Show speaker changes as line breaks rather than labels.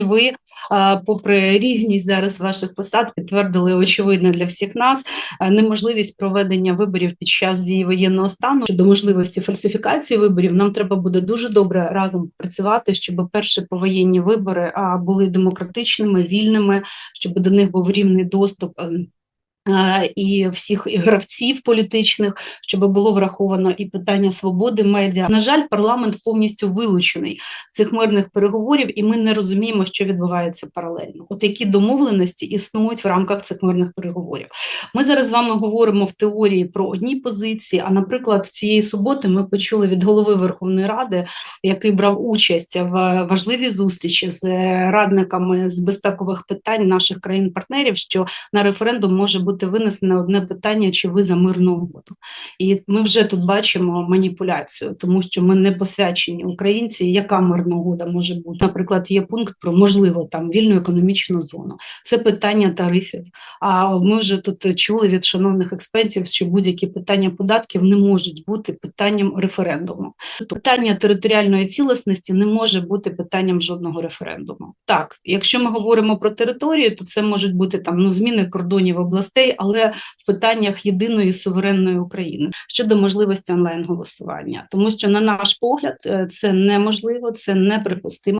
ви, попри різність зараз ваших посад, підтвердили очевидно для всіх нас неможливість проведення виборів під час дії воєнного стану щодо можливості фальсифікації виборів. Нам треба буде дуже добре разом працювати, щоб перші повоєнні вибори були демократичними, вільними, щоб до них був рівний доступ. І всіх гравців політичних, щоб було враховано і питання свободи медіа. На жаль, парламент повністю вилучений з цих мирних переговорів, і ми не розуміємо, що відбувається паралельно. От які домовленості існують в рамках цих мирних переговорів. Ми зараз з вами говоримо в теорії про одні позиції. А наприклад, цієї суботи ми почули від голови Верховної Ради, який брав участь в важливій зустрічі з радниками з безпекових питань наших країн-партнерів, що на референдум може бути винесене одне питання: чи ви за мирну угоду? І ми вже тут бачимо маніпуляцію, тому що ми не посвячені українці. Яка мирна угода може бути? Наприклад, є пункт про можливо там вільну економічну зону. Це питання тарифів. А ми вже тут чули від шановних експертів, що будь-які питання податків не можуть бути питанням референдуму. Тобто питання територіальної цілісності не може бути питанням жодного референдуму. Так, якщо ми говоримо про територію, то це можуть бути там ну зміни кордонів областей, але в питаннях єдиної суверенної України щодо можливості онлайн голосування, тому що на наш погляд е, це неможливо, це неприпустимо.